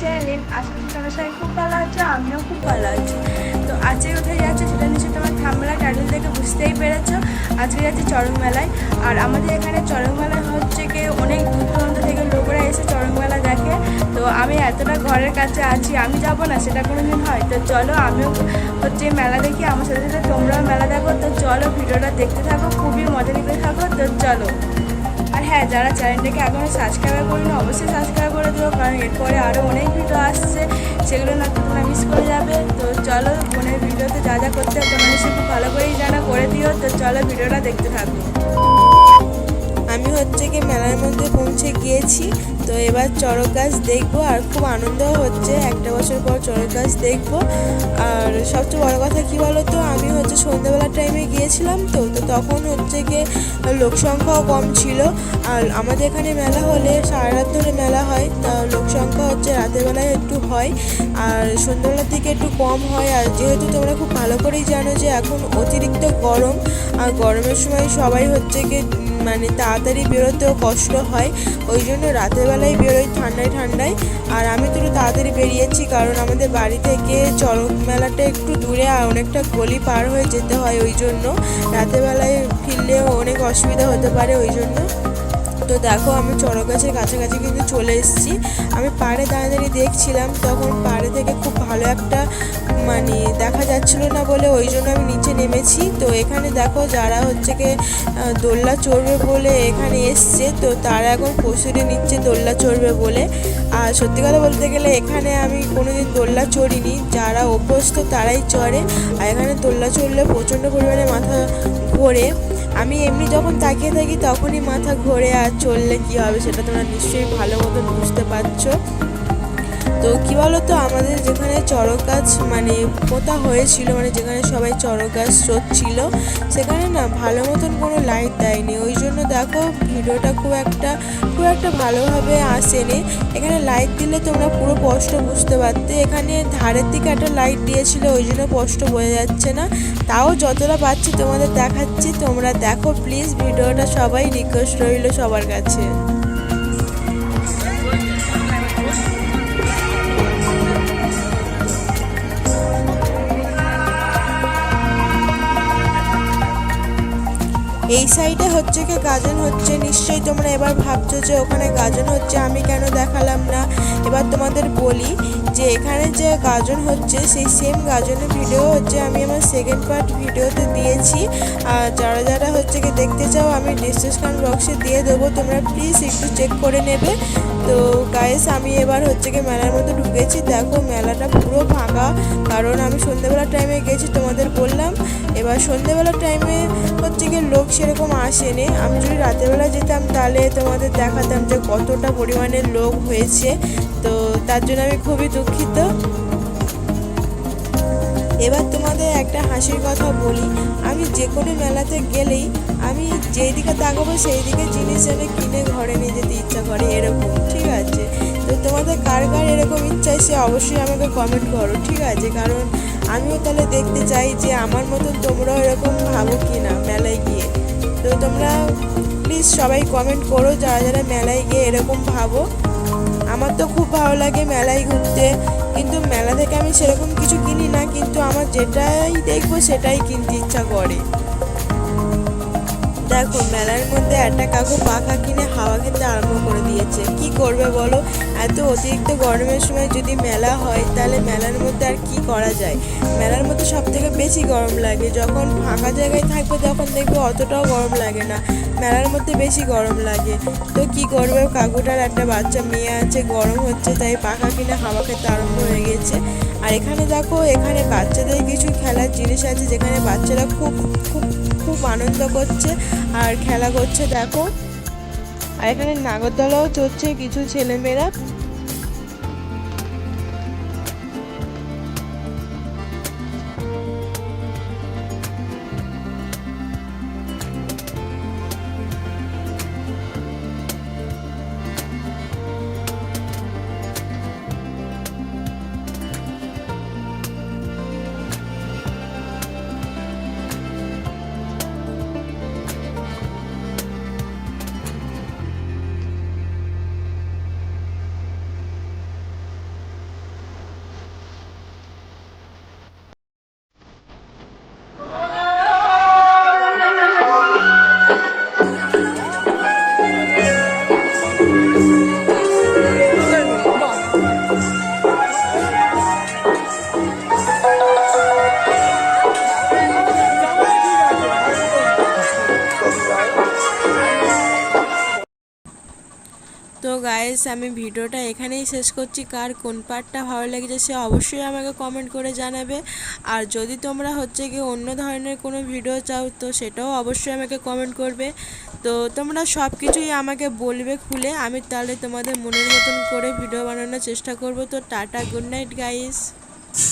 Channel আশা করি তোমরা সবাই খুব ভালো আছো, আমিও খুব ভালো আছি। তো আজকে কোথায় যাচ্ছে সেটা নিশ্চয়ই তোমার থামলা টাইটেল থেকে বুঝতেই পেরেছ। আজকে যাচ্ছে চরক মেলায় আর আমাদের এখানে চরক মেলায় হচ্ছে কি, অনেক দূর দূরান্ত থেকে লোকরা এসে চরক মেলা দেখে। তো আমি এতটা ঘরের কাছে আছি, আমি যাব না, সেটা কোনো দিন হয়। তো চলো আমিও হচ্ছে মেলা দেখি, আমার সাথে সাথে তোমরাও মেলা দেখো। তো চলো ভিডিওটা দেখতে থাকো, খুবই মজা নিতে থাকো। তো চলো। আর হ্যাঁ যারা চ্যানেলটাকে এখনও সাবস্ক্রাইব করিনি, অবশ্যই সাবস্ক্রাইব করে দেবো কারণ এরপরে আরও অনেক ভিডিও আসছে, সেগুলো না তোমরা মিস করে যাবে। তো চলো, বোনের ভিডিওতে যা যা করতে হবে তোমরা নিশ্চয়ই খুব ভালো করেই জানা করে দিও। তো চলো ভিডিওটা দেখতে থাকো। আমি হচ্ছে কি মেলার মধ্যে পৌঁছে গিয়েছি, তো এবার চড়ক গাছ দেখব, আর খুব আনন্দও হচ্ছে। একটা বছর পর চড়ক গাছ দেখব। আর সবচেয়ে বড় কথা কি বলো তো আমি সন্ধ্যাবেলার টাইমে গিয়েছিলাম তো তো তখন হচ্ছে গিয়ে লোক সংখ্যাও কম ছিল। আর আমাদের এখানে মেলা হলে সারা রাত ধরে মেলা হয়, তা লোক সংখ্যা হচ্ছে রাতের বেলায় একটু হয়, আর সন্ধ্যাবেলার দিকে একটু কম হয়। আর যেহেতু তোমরা খুব ভালো করেই জানো যে এখন অতিরিক্ত গরম, আর গরমের সময় সবাই হচ্ছে কি মানে তাড়াতাড়ি বেরোতেও কষ্ট হয়, ওই জন্য রাতেরবেলায় বেরোই ঠান্ডায় ঠান্ডায়। আর আমি তো তাড়াতাড়ি বেরিয়েছি, কারণ আমাদের বাড়ি থেকে চরক মেলাটা একটু দূরে আর অনেকটা গলি পার হয়ে যেতে হয়, ওই জন্য। রাতেরবেলায় ফিরলেও অনেক অসুবিধা হতে পারে, ওই জন্য। তো দেখো আমি চড়ক গাছের কাছাকাছি কিন্তু চলে এসেছি। আমি পাড়ে দাঁড়িয়ে দাঁড়িয়ে দেখছিলাম, তখন পাড়ে থেকে খুব ভালো একটা মানে দেখা যাচ্ছিল না বলে ওই জন্য আমি নিচে নেমেছি। তো এখানে দেখো যারা হচ্ছে কি দোলনা চড়বে বলে এখানে এসছে, তো তারা এখন প্রস্তুতি নিচ্ছে দোলনা চড়বে বলে। আর সত্যি কথা বলতে গেলে এখানে আমি কোনোদিন দোলনা চড়িনি, যারা অভ্যস্ত তারাই চড়ে। আর এখানে দোলনা চড়লে প্রচণ্ড পরিমাণে মাথা ঘোরে। আমি এমনি যখন তাকিয়ে থাকি তখনই মাথা ঘোরে আর চললে কি হবে সেটা তোমরা নিশ্চয়ই ভালো মতন বুঝতে পারছ। তো কী বলো তো আমাদের যেখানে চড়ক গাছ মানে পোতা হয়েছিল মানে যেখানে সবাই চড়ক গাছ চড়ছিল, সেখানে না ভালো মতন কোনো লাইট দেয়নি। ওই জন্য দেখো ভিডিওটা খুব একটা খুব একটা ভালোভাবে আসেনি। এখানে লাইট দিলে তোমরা পুরো স্পষ্ট বুঝতে পারতে। এখানে ধারের দিকে একটা লাইট দিয়েছিল, ওই জন্য স্পষ্ট বোঝা যাচ্ছে না। তাও যতটা পাচ্ছি তোমাদের দেখাচ্ছি, তোমরা দেখো প্লিজ ভিডিওটা সবাই রিকোয়েস্ট রইল সবার কাছে। এই সাইডে হচ্ছে কি গাজন হচ্ছে, নিশ্চয়ই তোমরা এবার ভাবছ যে ওখানে গাজন হচ্ছে, আমি কেন দেখালাম না? এবার তোমাদের বলি যে এখানে যে গাজন হচ্ছে, সেই সেম গাজনের ভিডিও হচ্ছে আমি আমার সেকেন্ড পার্ট ভিডিওতে দিয়েছি। আর যারা যারা হচ্ছে কি দেখতে চাও, আমি ডিসক্রিপশন বক্সে দিয়ে দেবো। তোমরা প্লিজ একটু চেক করে নেবে। তো গায়েস আমি এবার হচ্ছে কি মেলার মধ্যে ঢুকেছি। দেখো মেলাটা পুরো ফাঁকা। কারণ আমি সন্ধ্যেবেলার টাইমে গেছি, তোমাদের বললাম। এবার সন্ধ্যেবেলার টাইমে হচ্ছে কি লোক সেরকম আসেনি। আমি যদি রাতেরবেলা যেতাম, তাহলে তোমাদের দেখাতাম যে কতটা পরিমাণে লোক হয়েছে। তো তার জন্য আমি খুবই দুঃখিত। এবার তোমাদের একটা হাসির কথা বলি। আমি যে কোনো মেলাতে গেলেই আমি যেই দিকে তাকাবো সেই দিকে জিনিস যেন কিনে ঘরে নিয়ে যেতে ইচ্ছা করে এরকম, ঠিক আছে? তো তোমাদের কার কার এরকম ইচ্ছা সে অবশ্যই আমাকে কমেন্ট করো, ঠিক আছে? কারণ আমিও তাহলে দেখতে চাই যে আমার মতন তোমরাও এরকম ভাবো কি না মেলায় গিয়ে। তো তোমরা প্লিজ সবাই কমেন্ট করো, যারা যারা মেলায় গিয়ে এরকম ভাবো। আমার তো খুব ভালো লাগে মেলায় ঘুরতে। কিন্তু মেলা থেকে আমি সেরকম কিছু কিনি না, কিন্তু আমার যেটাই দেখব সেটাই কিনতে ইচ্ছা করে। দেখো, মেলার মধ্যে একটা কাকু পাখা কিনে হাওয়া খেতে আরম্ভ করে দিয়েছে। কি করবে বলো? এত অতিরিক্ত গরমের সময় যদি মেলা হয়, তাহলে মেলার মধ্যে আর কি করা যায়? মেলার মধ্যে সব থেকে বেশি গরম লাগে। যখন ফাঁকা জায়গায় থাকবে, তখন দেখবে অতটাও গরম লাগে না। মেলার মধ্যে বেশি গরম লাগে। তো কি করবে? কাকুটার একটা বাচ্চা মেয়ে আছে, গরম হচ্ছে, তাই পাখা কিনে হাওয়া খেতে আরম্ভ হয়ে গেছে। আর এখানে দেখো, এখানে বাচ্চাদের কিছু খেলার জিনিস আছে, যেখানে বাচ্চারা খুব খুব খুব আনন্দ করছে আর খেলা করছে দেখো। আর এখানে নাগরদোলাও চড়ছে কিছু ছেলেমেয়েরা। তো গাইস আমি ভিডিওটা এখানেই শেষ করছি। কার কোন পার্টটা ভালো লেগেছে সে অবশ্যই আমাকে কমেন্ট করে জানাবে। আর যদি তোমরা হচ্ছে কি অন্য ধরনের কোনো ভিডিও চাও, তো সেটাও অবশ্যই আমাকে কমেন্ট করবে। তো তোমরা সব কিছুই আমাকে বলবে খুলে। আমি তাহলে তোমাদের মনের মতন করে ভিডিও বানানোর চেষ্টা করব। তো টাটা গুড নাইট গাইস